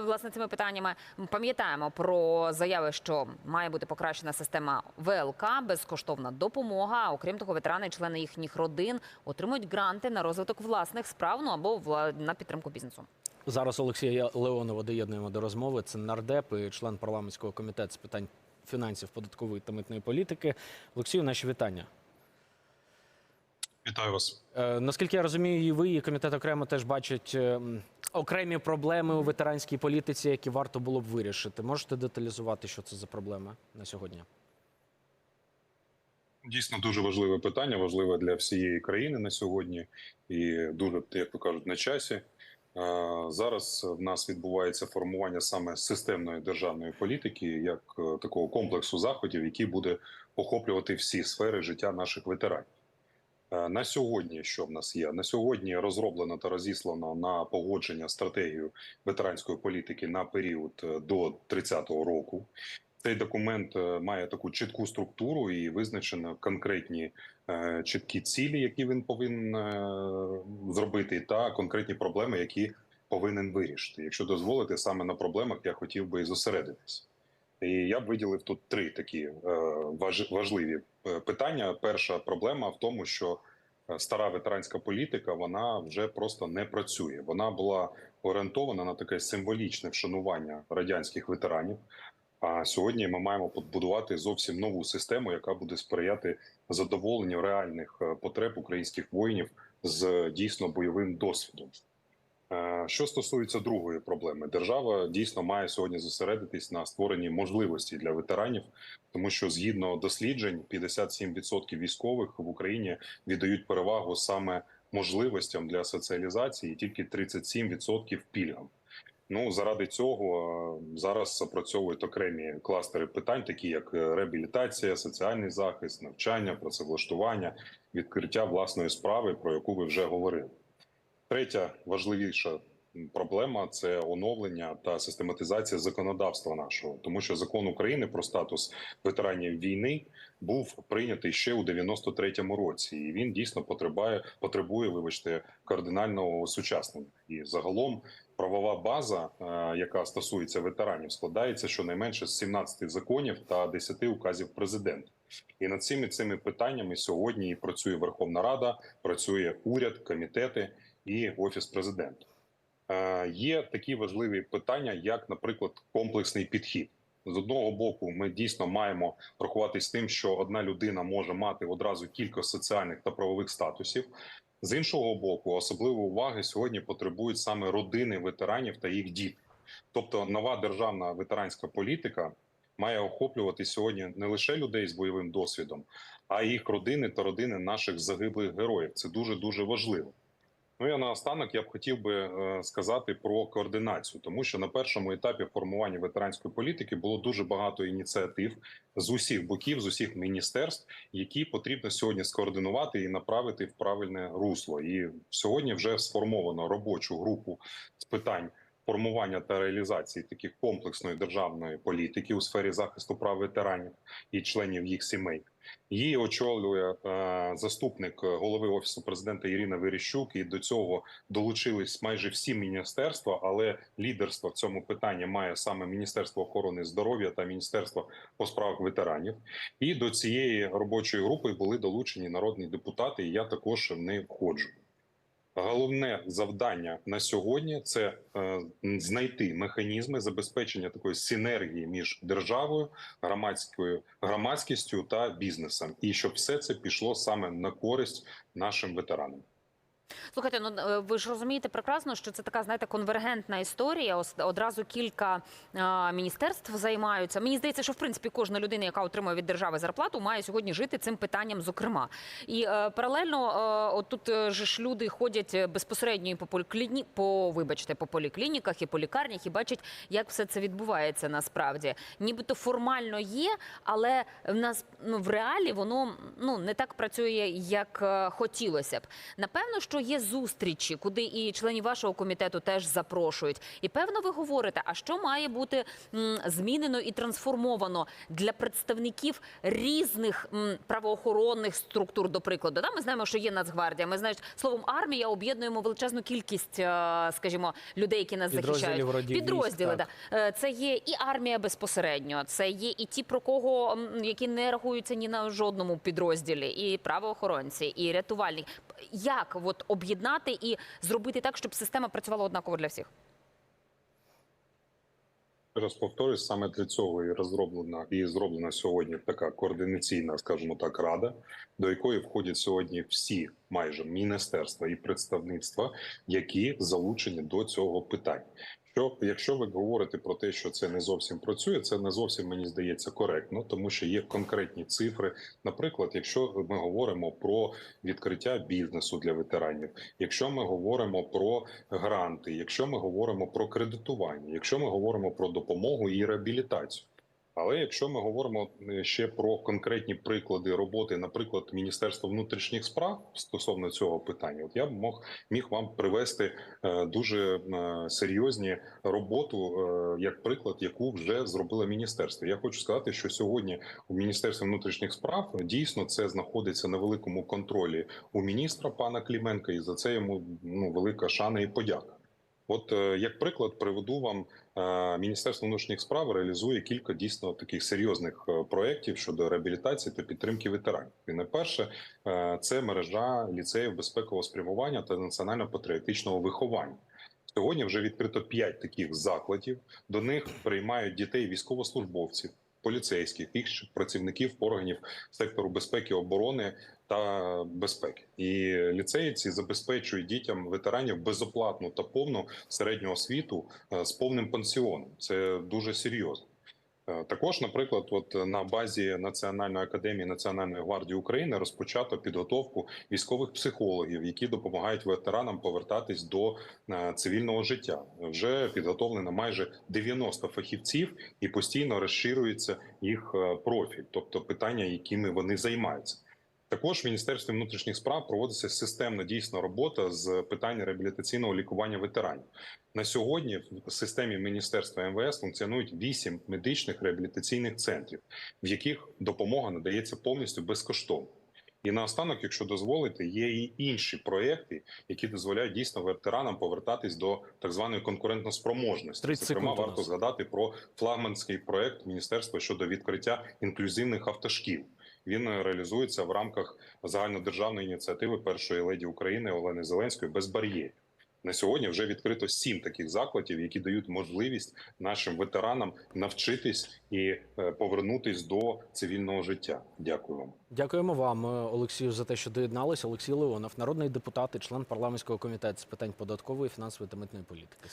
Власне, цими питаннями пам'ятаємо про заяви, що має бути покращена система ВЛК, безкоштовна допомога. Окрім того, ветерани, і члени їхніх родин отримують гранти на розвиток власних справ ну або на підтримку бізнесу. Зараз Олексія Леонова доєднуємо до розмови. Це нардеп і член парламентського комітету з питань фінансів, податкової та митної політики. Олексію, наші вітання. Вітаю вас. Е, наскільки я розумію, і ви, і комітет окремо теж бачать е, м, окремі проблеми у ветеранській політиці, які варто було б вирішити. Можете деталізувати, що це за проблеми на сьогодні? Дійсно дуже важливе питання, важливе для всієї країни на сьогодні, і дуже, як то кажуть, на часі. Зараз в нас відбувається формування саме системної державної політики, як е, такого комплексу заходів, який буде охоплювати всі сфери життя наших ветеранів. Е, На сьогодні, що в нас є? На сьогодні розроблено та розіслано на погодження стратегію ветеранської політики на період е, до 30-го року. Цей документ е, має таку чітку структуру і визначено конкретні чіткі цілі, які він повинен зробити, та конкретні проблеми, які повинен вирішити. Якщо дозволите, саме на проблемах я хотів би і зосередитись. І я б виділив тут три такі е, важ- важливі питання. Перша проблема в тому, що стара ветеранська політика вона вже просто не працює. Вона була орієнтована на таке символічне вшанування радянських ветеранів. А сьогодні ми маємо побудувати зовсім нову систему, яка буде сприяти задоволенню реальних е, потреб українських воїнів з дійсно бойовим досвідом. Е, Що стосується другої проблеми, держава дійсно має сьогодні зосередитись на створенні можливості для ветеранів, тому що згідно досліджень, 57% військових в Україні віддають перевагу саме можливостям для соціалізації, і тільки 37% пільгам. Ну заради цього е, зараз опрацьовують окремі кластери питань, такі як е, реабілітація, соціальний захист, навчання, працевлаштування, відкриття власної справи, про яку ви вже говорили. Третя важливіша проблема це оновлення та систематизація законодавства нашого, тому що закон України про статус ветеранів війни був прийнятий ще у 93-му році, і він дійсно потребує, потребує, вибачте, кардинального осучаснення. І загалом правова база, е, яка стосується ветеранів, складається щонайменше з 17 законів та 10 указів президента. І над цими цими питаннями сьогодні і працює Верховна Рада, працює уряд, комітети і офіс президента. Е, Є такі важливі питання, як, наприклад, комплексний підхід. З одного боку, ми дійсно маємо рахуватись тим, що одна людина може мати одразу кілька соціальних та правових статусів. З іншого боку, особливої уваги сьогодні потребують саме родини ветеранів та їх діти. Тобто, нова державна ветеранська політика має охоплювати сьогодні не лише людей з бойовим досвідом, а їх родини та родини наших загиблих героїв. Це дуже дуже важливо. Ну я наостанок я б хотів би е, сказати про координацію, тому що на першому етапі формування ветеранської політики було дуже багато ініціатив з усіх боків, з усіх міністерств, які потрібно сьогодні скоординувати і направити в правильне русло. І сьогодні вже сформовано робочу групу з питань. Формування та реалізації таких комплексної державної політики у сфері захисту прав ветеранів і членів їх сімей. Її очолює е, заступник голови офісу президента Ірина Верещук. І до цього долучились майже всі міністерства, але лідерство в цьому питанні має саме Міністерство охорони здоров'я та Міністерство по справах ветеранів. І до цієї робочої групи були долучені народні депутати. І я також в неї входжу. Головне завдання на сьогодні це е, знайти механізми забезпечення такої синергії між державою, громадською громадськістю та бізнесом, і щоб все це пішло саме на користь нашим ветеранам. Слухайте, ну е, ви ж розумієте прекрасно, що це така, знаєте, конвергентна історія. Одразу кілька а, міністерств займаються. Мені здається, що в принципі кожна людина, яка отримує від держави зарплату, має сьогодні жити цим питанням, зокрема. І е, паралельно, е, от тут е, же ж люди ходять е, безпосередньо і по полікліні, по вибачте, по поліклініках і по лікарнях і бачать, як все це відбувається насправді. Нібито формально є, але в нас ну в реалі воно ну не так працює, як е, хотілося б. Напевно, що є зустрічі, куди і членів вашого комітету теж запрошують. І певно, ви говорите, а що має бути змінено і трансформовано для представників різних правоохоронних структур, до прикладу. Да? Ми знаємо, що є Нацгвардія. Ми знаємо, словом армія об'єднуємо величезну кількість, е, скажімо, людей, які нас захищають. родів Підрозділи, так. да. Е, Це є і армія безпосередньо, це є і ті, про кого які не рахуються ні на жодному підрозділі, і правоохоронці, і рятувальник. Як от об'єднати і зробити так, щоб система працювала однаково для всіх? Раз повторюсь, саме для цього і розроблена і зроблена сьогодні така координаційна, скажімо так, рада, до якої входять сьогодні всі майже міністерства і представництва, які залучені до цього питання. Що якщо ви говорите про те, що це не зовсім працює, це не зовсім мені здається коректно, тому що є конкретні цифри. Наприклад, якщо ми говоримо про відкриття бізнесу для ветеранів, якщо ми говоримо про гранти, якщо ми говоримо про кредитування, якщо ми говоримо про допомогу і реабілітацію. Але якщо ми говоримо е, ще про конкретні приклади роботи, наприклад, Міністерства внутрішніх справ стосовно цього питання, от я б мог міг вам привести е, дуже е, серйозні роботу, як приклад, яку вже зробило міністерство. Я хочу сказати, що сьогодні у Міністерстві внутрішніх справ дійсно це знаходиться на великому контролі у міністра пана Кліменка, і за це йому ну велика шана і подяка. От е, як приклад приведу вам е, Міністерство внутрішніх справ реалізує кілька дійсно таких серйозних е, проєктів щодо реабілітації та підтримки ветеранів. І найперше е, це мережа ліцеїв безпекового спрямування та національно-патріотичного виховання. Сьогодні вже відкрито п'ять таких закладів. До них приймають дітей військовослужбовців, поліцейських, інших працівників органів сектору безпеки оборони та безпеки. І ліцеї ці забезпечують дітям ветеранів безоплатну та повну середню освіту е, з повним пансіоном. Це дуже серйозно. Е, Також, наприклад, от на базі Національної академії Національної гвардії України розпочато підготовку військових психологів, які допомагають ветеранам повертатись до е, цивільного життя. Вже підготовлено майже 90 фахівців і постійно розширюється їх е, профіль, тобто питання, якими вони займаються. Також в Міністерстві внутрішніх справ проводиться системна дійсно робота з питань реабілітаційного лікування ветеранів. На сьогодні в системі Міністерства МВС функціонують вісім медичних реабілітаційних центрів, в яких допомога надається повністю безкоштовно. І наостанок, якщо дозволите, є і інші проекти, які дозволяють дійсно ветеранам повертатись до так званої конкурентноспроможності. 30 Зокрема, варто згадати про флагманський проект міністерства щодо відкриття інклюзивних автошкіл. Він е, реалізується в рамках загальнодержавної ініціативи першої леді України Олени Зеленської без бар'єрів. На сьогодні вже відкрито сім таких закладів, які дають можливість нашим ветеранам навчитись і е, повернутись до цивільного життя. Дякую вам. Дякуємо вам, е, Олексію, за те, що доєдналися. Олексій Леонов, народний депутат і член парламентського комітету з питань податкової, фінансової та митної політики.